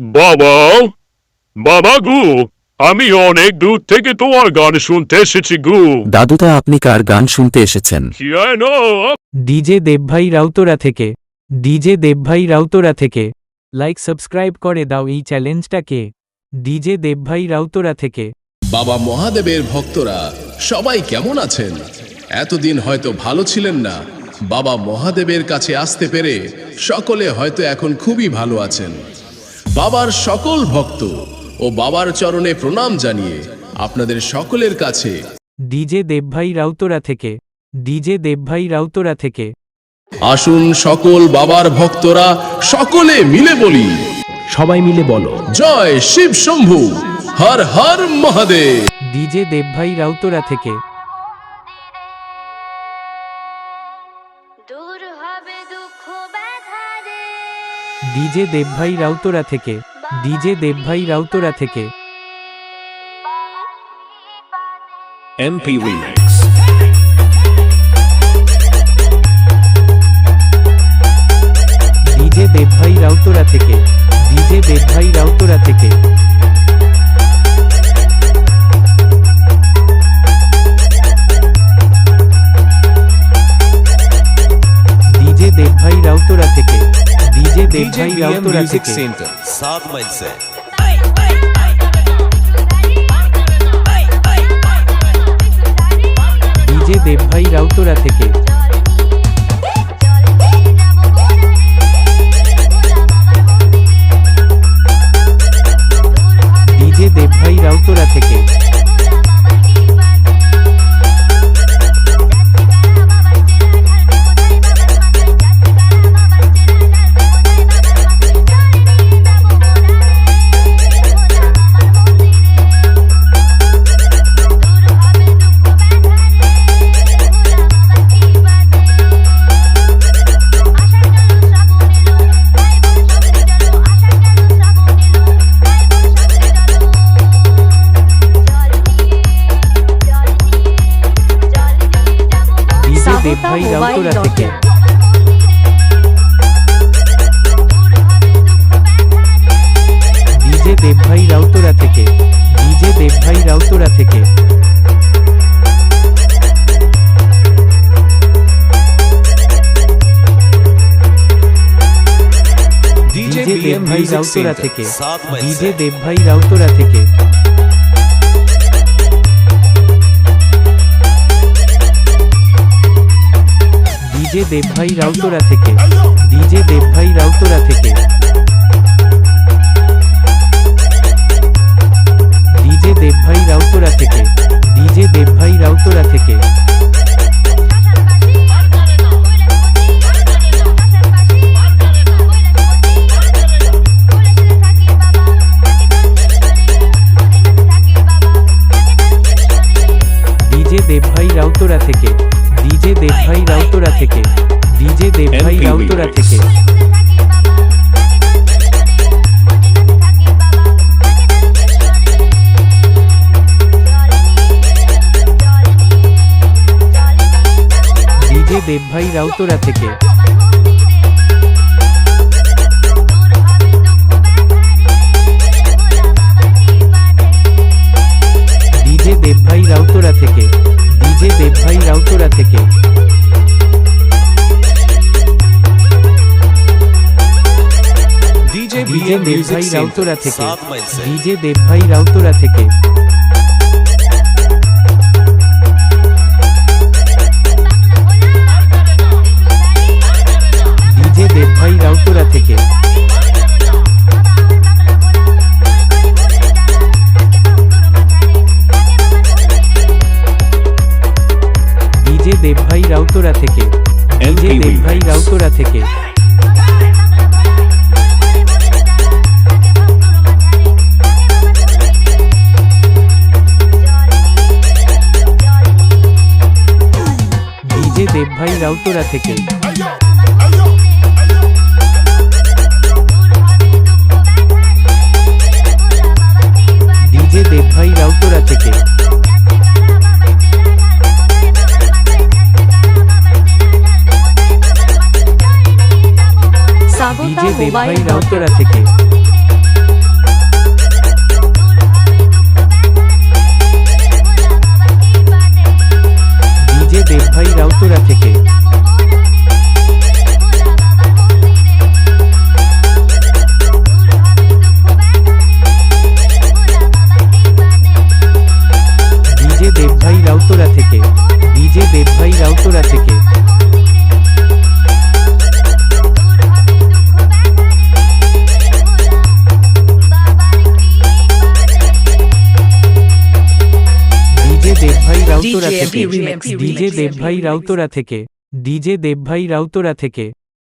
বাবা বাবা গু আমি অনেক দূর থেকে তোমার গান শুনতে এসেছি গু। দাদুদা আপনি কার গান শুনতে এসেছেন? ডিজে দেবভাই রাউতরা থেকে ডিজে দেবভাই রাউতরা থেকে লাইক সাবস্ক্রাইব করে দাও এই চ্যালেঞ্জটাকে ডিজে দেবভাই রাউতরা থেকে। বাবা মহাদেবের ভক্তরা সবাই কেমন আছেন? এতদিন হয়তো ভালো ছিলেন না। বাবা মহাদেবের কাছে আসতে পেরে সকলে হয়তো এখন খুবই ভালো আছেন। বাবার সকল ভক্ত ও বাবার চরণে প্রণাম জানিয়ে আপনাদের সকলের কাছে ডিজে দেবভাই রাউতরা থেকে ডিজে দেবভাই রাউতরা থেকে। আসুন সকল বাবার ভক্তরা সকলে মিলে বলি। সবাই মিলে বলো। জয় শিব শম্ভু হর হর মহাদেব। ডিজে দেবভাই রাউতরা থেকে ডিজে দেবভাই রাউতরা থেকে ডিজে দেবভাই রাউতরা থেকে। এমপি ডিজে দেবভাই রাউতরা থেকে। দেবভাই রাউতরা থেকে। ডিজে দেবভাই রাউতরা থেকে। সেন্টার সাত মাইল সে। ডিজে দেবভাই রাউতরা থেকে। ডিজে দেবভাই রাউতরা থেকে। দেবভাই রাউতরা থেকে। ডিজে দেবভাই রাউতরা থেকে। ডিজে দেবভাই রাউতরা থেকে। ডিজে দেবভাই রাউতরা থেকে। ডিজে দেবভাই রাউতরা থেকে। দেবভাই রাউতরা থেকে। ডিজে দেবভাই রাউতরা থেকে। ডিজে দেবভাই রাউতরা থেকে। ডিজে দেবভাই রাউতরা থেকে। দেবভাই রাউতরা থেকে। ডিজে দেবভাই রাউতরা থেকে ডিজে দেবভাই রাউতরা। থেকে ডিজে দেবভাই রাউতরা থেকে চুঁচুড়া থেকে। ডিজে দেবভাই রাউতরা থেকে। ডিজে দেবভাই রাউতরা থেকে। দেবভাই রাউতরা থেকে। MP দেবভাই। রাউতরা থেকে। ডিজে দেবভাই রাউতরা থেকে। ডিজে দেবভাই রাউতরা থেকে। মোবাইল ভাই নাউতরা থেকে। ডিজে দেবভাই রাউতরা থেকে। ডিজে দেবভাই রাউতরা থেকে। ডিজে দেবভাই রাউতরা থেকে। রাউতরা থেকে। ডিজে দেবভাই রাউতরা থেকে। ডিজে দেবভাই রাউতরা থেকে।